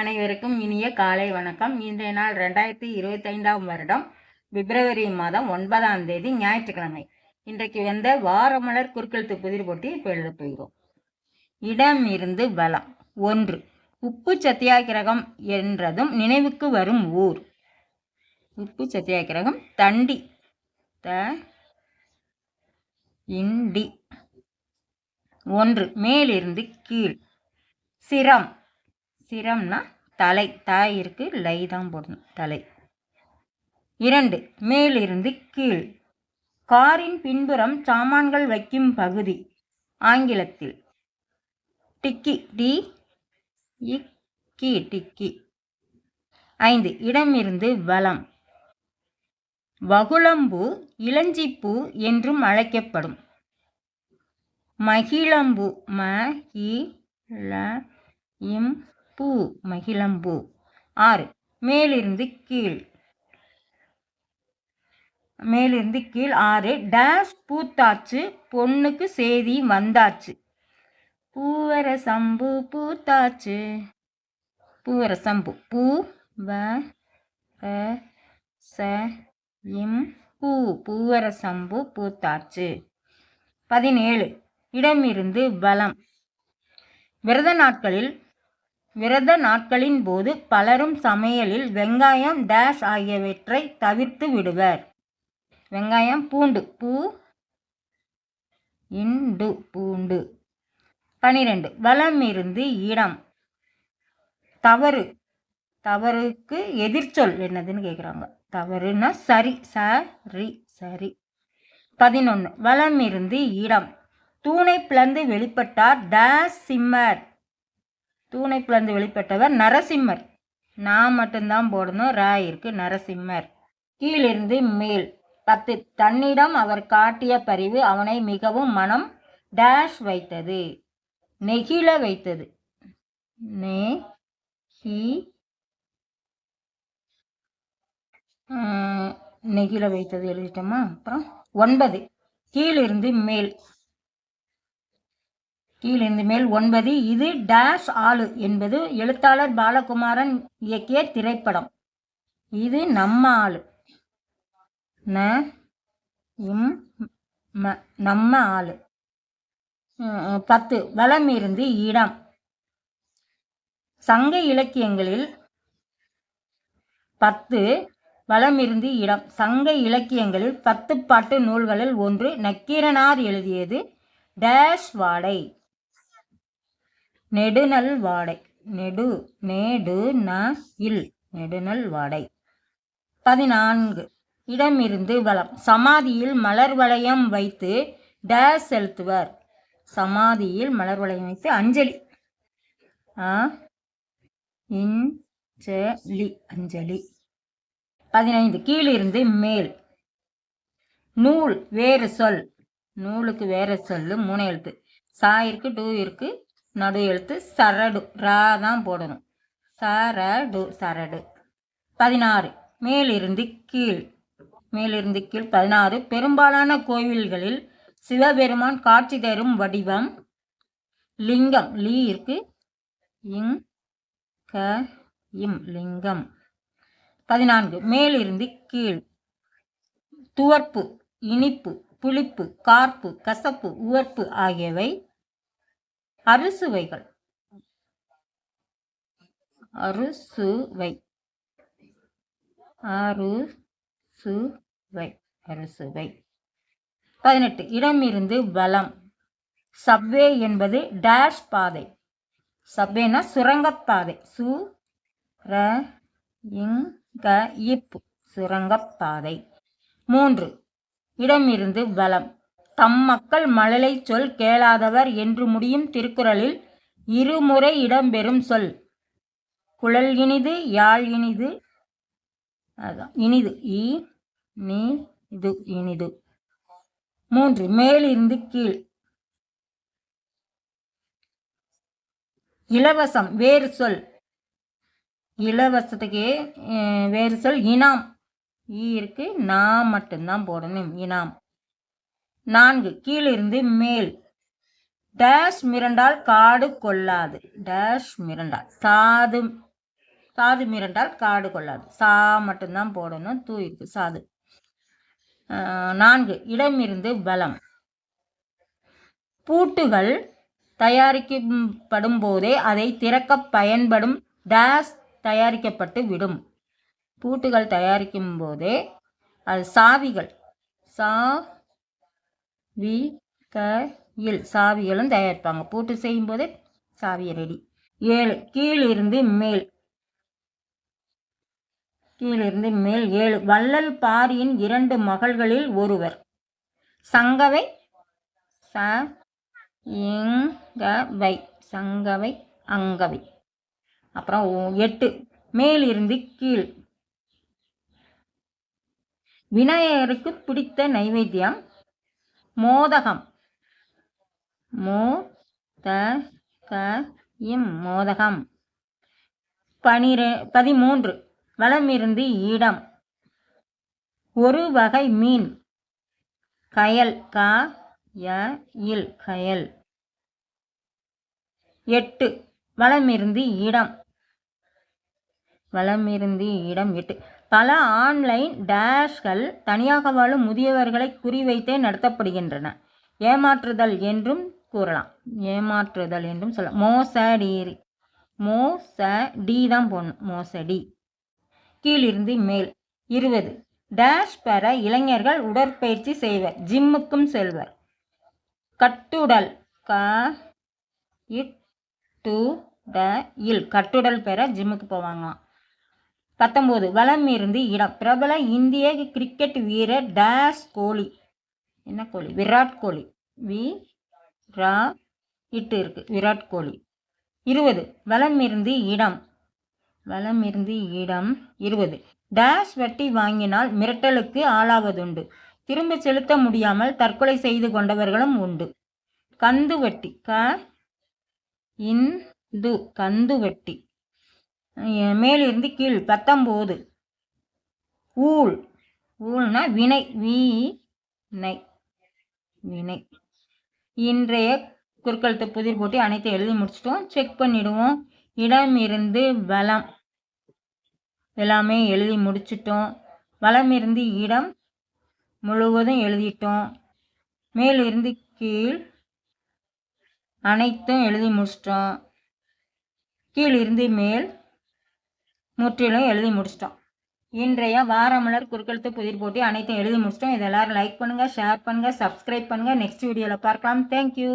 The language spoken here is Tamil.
அனைவருக்கும் இனிய காலை வணக்கம். இன்றைய நாள் ரெண்டாயிரத்தி இருபத்தைந்தாம் வருடம் பிப்ரவரி மாதம் ஒன்பதாம் தேதி ஞாயிற்றுக்கிழமை. இன்றைக்கு வந்த வாரமலர் குறுக்கெழுத்து புதிர் போட்டி இப்போ எழுதப் போகிறோம். இடம் இருந்து பலம் ஒன்று உப்பு சத்தியாகிரகம் என்றதும் நினைவுக்கு வரும் ஊர். உப்பு சத்தியாகிரகம் தண்டி த இண்டி. ஒன்று மேலிருந்து கீழ். சிரம். சிரம்னா தலை தாய் இருக்கு லை தான் போடணும் தலை. இரண்டு மேலிருந்து கீழ். காரின் பின்புறம் சாமான்கள் வைக்கும் பகுதி ஆங்கிலத்தில். டிக்கி டி இக்கி டிக்கி. ஐந்து இடமிருந்து வலம். வகுளம்பூ இளஞ்சிப்பூ என்றும் அழைக்கப்படும். மகிழம்பூ ம இ ல இம் பூ மகிழம்பூ. ஆறு. மேலிருந்து கீழ். மேலிருந்து கீழ். ஆறு. டேஷ் பூத்தாச்சு. பொண்ணுக்கு செய்தி வந்தாச்சு. பூவர சம்பு பூத்தாச்சு. பூவர சம்பு பூ வ ச இம் பூ. பூவர சம்பு பூத்தாச்சு. பதினேழு. இடமிருந்து பலம் விரத நாட்களில் விரத நாட்களின் போது பலரும் சமையலில் வெங்காயம் டேஷ் ஆகியவற்றை தவிர்த்து விடுவர். வெங்காயம் பூண்டு. பூ இண்டு பூண்டு. பனிரெண்டு. வளம் இருந்து இடம். தவறு. தவறுக்கு எதிர்ச்சொல் என்னதுன்னு கேட்குறாங்க தவறுனா சரி சரி சரி. பதினொன்று வளம் இருந்து இடம். தூணை பிளந்து வெளிப்பட்டார் டேஷ் சிம்மர் தூணை பிளந்து வெளிப்பட்டவர் நரசிம்மர். நான் மட்டும்தான் போடணும். ரா இருக்கு நரசிம்மர். கீழிருந்து மேல். பத்து. தன்னிடம் அவர் காட்டிய பரிவு அவனை மிகவும் மனம் டேஷ் வைத்தது. நெகிழ வைத்தது. நே ஹி நெகிழ வைத்தது. எழுதிட்டோமா? அப்புறம் ஒன்பது. கீழிருந்து மேல். கீழிருந்து மேல் ஒன்பது இது டேஷ் ஆளு என்பது எழுத்தாளர் பாலகுமாரன் இயக்கிய திரைப்படம். இது நம்ம ஆளு ந இம் ம நம்ம ஆளு பத்து வளமிருந்து இடம். சங்க இலக்கியங்களில் பத்து வளமிருந்து இடம். சங்க இலக்கியங்களில் பத்து பாட்டு நூல்களில் ஒன்று நக்கீரனார் எழுதியது டேஷ் வாடை. நெடுநல் வாடை. நெடு நேடு ந இல். நெடுநல் வாடை. பதினான்கு. இடமிருந்து வளம் சமாதியில் மலர் வளையம் வைத்து டேஷ் செலுத்துவர். சமாதியில் மலர் வளையம் வைத்து அஞ்சலி. ஆ இஞ்சலி. அஞ்சலி. பதினைந்து. கீழிருந்து மேல். நூல். வேறு சொல். நூலுக்கு வேறு சொல்லு. மூணு எழுத்து. சா இருக்கு டூ இருக்கு. நடு எழுத்து சரடு. ரா தான் போடணும். சரடு சரடு. பதினாறு. மேலிருந்து கீழ். மேலிருந்து கீழ் பதினாறு. பெரும்பாலான கோவில்களில் சிவபெருமான் காட்சி தரும் வடிவம் லிங்கம். லீ இருக்கு. இங் க இம் லிங்கம். பதினான்கு. மேலிருந்து கீழ். துவர்ப்பு இனிப்பு புளிப்பு கார்ப்பு கசப்பு உவர்ப்பு ஆகியவை அறுசுவைகள். அறுசுவை. அறுசுவை. அறுசுவை. பதினெட்டு. இடமிருந்து பலம் சப்வே என்பது டேஷ் பாதை. சப்வேனா சுரங்கப்பாதை சு ர இங்க இப்பு சுரங்கப்பாதை மூன்று. இடமிருந்து பலம் தம் மக்கள் மழலை சொல் கேளாதவர் என்று முடியும் திருக்குறளில் இருமுறை இடம்பெறும் சொல். குழல் இனிது யாழ் இனிது அதான் இனிது இ நீ இது இனிது. மூன்று மேலிருந்து கீழ். இலவசம் வேறு சொல். இலவசத்துக்கு வேறு சொல் இனாம். ஈ இருக்கு நான் மட்டும்தான் போடணும் இனாம். நான்கு. கீழிருந்து மேல். டேஷ் மிரண்டால் காடு கொள்ளாது. டேஷ் மிரண்டால். சாது சாது மிரண்டால் காடு கொள்ளாது. சா மட்டும்தான் போடணும். தூய்க்கு சாது. நான்கு. இடமிருந்து பலம். பூட்டுகள் தயாரிக்கப்படும் போதே அதை திறக்க பயன்படும் டேஷ் தயாரிக்கப்பட்டு விடும். பூட்டுகள் தயாரிக்கும் போதே அது சாவிகள். சா வி க இல் சாவிகளும் தயாரிப்பாங்க. பூட்டு செய்யும் போதே சாவியை ரெடி ஏழு கீழிருந்து மேல். கீழிருந்து மேல் ஏழு. வள்ளல் பாரியின் இரண்டு மகள்களில் ஒருவர். சங்கவை ச இங்கவை. சங்கவை அங்கவை. அப்புறம் எட்டு. மேலிருந்து கீழ். விநாயகருக்கு பிடித்த நைவேத்தியம் மோதகம். மோ த க இம் மோதகம். பனிரெ பதிமூன்று. வளமிருந்து இடம். ஒரு வகை மீன். கயல் க ய இல் கயல். எட்டு. வளமிருந்து இடம். வளமிருந்து இடம் எட்டு. பல ஆன்லைன் டேஷ்கள் தனியாக வாழும் முதியவர்களை குறிவைத்தே நடத்தப்படுகின்றன. ஏமாற்றுதல் என்றும் கூறலாம். ஏமாற்றுதல் என்றும் சொல்லலாம். மோசடி மோசடி தான் போடணும். மோசடி. கீழிருந்து மேல். இருபது. டேஷ் பெற இளைஞர்கள் உடற்பயிற்சி செய்வர். ஜிம்முக்கும் செல்வர். கட்டுடல் க இட் டு ட இல் கட்டுடல் பெற ஜிம்முக்கு போவாங்களாம். பத்தொம்போது வளம் இருந்து இடம். பிரபல இந்திய கிரிக்கெட் வீரர் டேஷ் கோலி. என்ன கோலி? விராட் கோலி. வி. ரா. இட்டு இருக்கு. விராட் கோலி. இருபது வளம் இருந்து இடம். வளம் இருந்து இடம் இருபது. டேஷ் வட்டி வாங்கினால் மிரட்டலுக்கு ஆளாவதுண்டு. திரும்ப செலுத்த முடியாமல் தற்கொலை செய்து கொண்டவர்களும் உண்டு. கந்து வட்டி. க. இந்து. கந்து வட்டி. மேலிருந்து கீழ் பத்தொம்போது. ஊழ். ஊழ்னா வினை வீணை வினை. இன்றைய குறுக்கழுத்து புதிர் போட்டி அனைத்தையும் எழுதி முடிச்சிட்டோம். செக் பண்ணிடுவோம். இடம் இருந்து வளம் எல்லாமே எழுதி முடிச்சிட்டோம். வளம் இருந்து இடம் முழுவதும் எழுதிட்டோம். மேலிருந்து கீழ் அனைத்தும் எழுதி முடிச்சிட்டோம். கீழ் இருந்து மேல் முற்றிலும் எழுதி முடிச்சிட்டோம். இன்றைய வாரமலர் குறுக்கெழுத்து புதிர் போட்டி அனைத்தையும் எழுதி முடிச்சிட்டோம். இதை லைக் பண்ணுங்கள் ஷேர் பண்ணுங்கள் சப்ஸ்கிரைப் பண்ணுங்கள் நெக்ஸ்ட் வீடியோவில் பார்க்கலாம். தேங்க்யூ